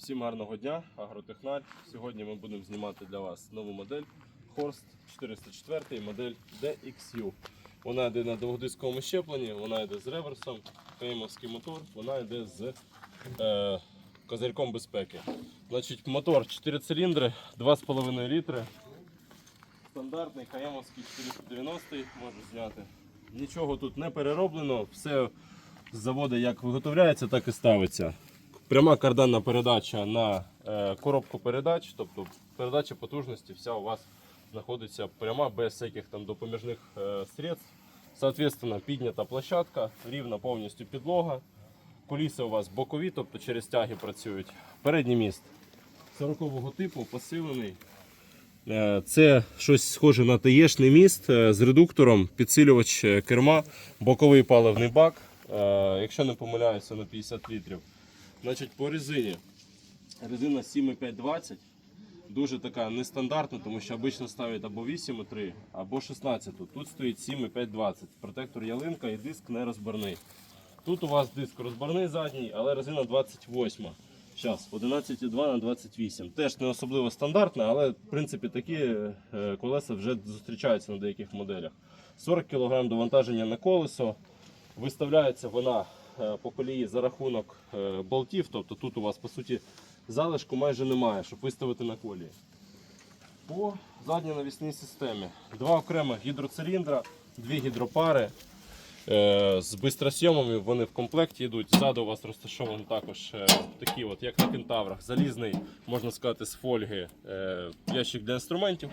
Всім гарного дня, агротехнарь. Сьогодні ми будемо знімати для вас нову модель Horst 404 модель DXU. Вона йде на двохдисковому щепленні, вона йде з реверсом, КМовський мотор, вона йде з е, козирьком безпеки. Значить, мотор 4 циліндри, 2,5 літри. Стандартний КМовський 490 можу зняти. Нічого тут не перероблено, все з заводу як виготовляється, так і ставиться. Пряма карданна передача на е, коробку передач, тобто передача потужності вся у вас знаходиться пряма без всяких там допоміжних е, средств. Соответственно, піднята площадка, рівна повністю підлога. Коліса у вас бокові, тобто через тяги працюють. Передній міст 40-го типу, посилений. Е, Це щось схоже на таєшний міст з редуктором, підсилювач керма, боковий паливний бак, якщо не помиляюся, на 50 літрів. Значить, по резині. Резина 7,520. Дуже така нестандартна, тому що обично ставлять або 8,3, або 16. Тут стоїть 7,520. Протектор ялинка і диск не розборний. Тут у вас диск розборний задній, але резина 28. Зараз 11,2 на 28. Теж не особливо стандартна, але в принципі такі е, колеса вже зустрічаються на деяких моделях. 40 кг довантаження на колесо. Виставляється вона по колії за рахунок е, болтів. Тобто тут у вас по суті залишку майже немає, щоб виставити на колії. По задній навісній системі. Два окремих гідроциліндра, дві гідропари. Е, З бистросйомами вони в комплекті йдуть. Ззаду у вас розташований також е, такі, от, як на кентаврах, залізний, можна сказати, з фольги е, ящик для інструментів.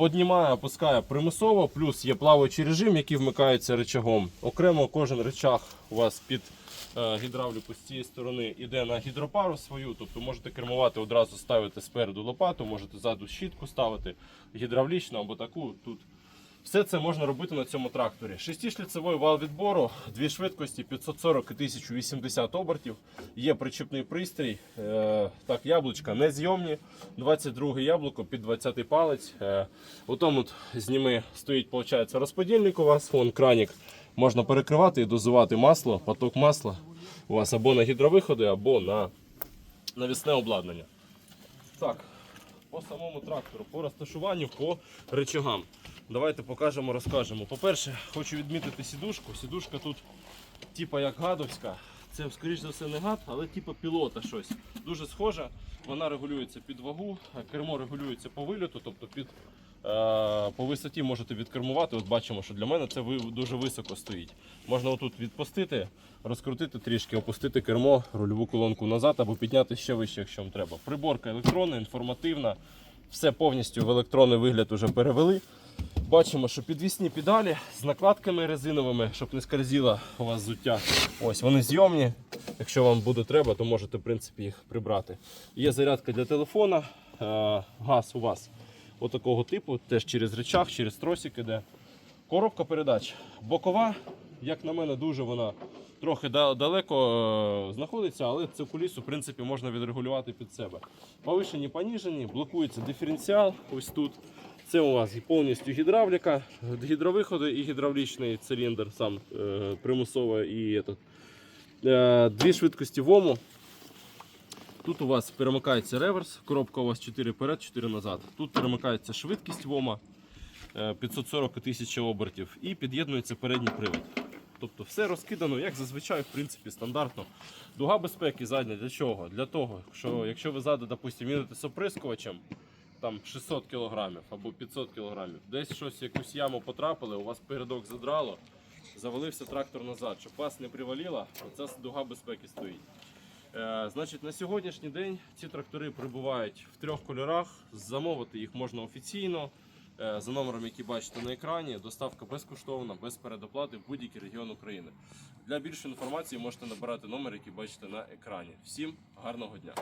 Піднімає, опускає примусово, плюс є плаваючий режим, який вмикається речагом. Окремо кожен речаг у вас під е, гідравліку з цієї сторони йде на гідропару свою, тобто можете кермувати одразу ставити спереду лопату, можете ззаду щітку ставити гідравлічну або таку. Тут все це можна робити на цьому тракторі. Шестишліцевий вал відбору, дві швидкості 540 і 1080 обертів. Є причіпний пристрій. Е, так, яблучка незйомні. 22 яблуко під 20 палець. Е, у тому от зніми стоїть, виходить, розподільник у вас, вон кранік. Можна перекривати і дозувати масло, поток масла у вас або на гідровиходи, або на навісне обладнання. Так, по самому трактору, по розташуванню, по речагам. Давайте покажемо, розкажемо. По-перше, хочу відмітити сідушку. Сідушка тут, типа як гадовська. Це, скоріш за все, не гад, але типа пілота щось. Дуже схожа. Вона регулюється під вагу, кермо регулюється по вильоту, тобто під, по висоті можете відкермувати. От бачимо, що для мене це дуже високо стоїть. Можна отут відпустити, розкрутити трішки, опустити кермо, рульову колонку назад або підняти ще вище, якщо вам треба. Приборка електронна, інформативна. Все повністю в електронний вигляд вже перевели. Бачимо, що підвісні педалі з накладками резиновими, щоб не скользило у вас взуття. Ось вони зйомні. Якщо вам буде треба, то можете в принципі їх прибрати. Є зарядка для телефона, е, газ у вас отакого типу, теж через рычаг, через тросик іде. Коробка передач бокова, як на мене, дуже вона трохи далеко е, знаходиться, але цю кулісу в принципі можна відрегулювати під себе. Повишені, поніжені, блокується диференціал ось тут. Це у вас повністю гідравліка, гідровиходи і гідравлічний циліндр, сам е, примусово і этот. Е, дві швидкості ВОМу. Тут у вас перемикається реверс, коробка у вас 4 вперед, 4 назад. Тут перемикається швидкість ВОМа е, 540 і 1000 обертів і під'єднується передній привод. Тобто все розкидано, як зазвичай, в принципі, стандартно. Дуга безпеки задня для чого? Для того, що якщо ви ззаду, допустимо, їдете з оприскувачем, там 600 кг або 500 кг, десь щось, якусь яму потрапили, у вас передок задрало, завалився трактор назад, щоб вас не привалило, оця дуга безпеки стоїть. Е, значить, на сьогоднішній день ці трактори прибувають в трьох кольорах. Замовити їх можна офіційно. е, За номером, який бачите на екрані, доставка безкоштовна, без передоплати в будь-який регіон України. Для більшої інформації можете набирати номер, який бачите на екрані. Всім гарного дня!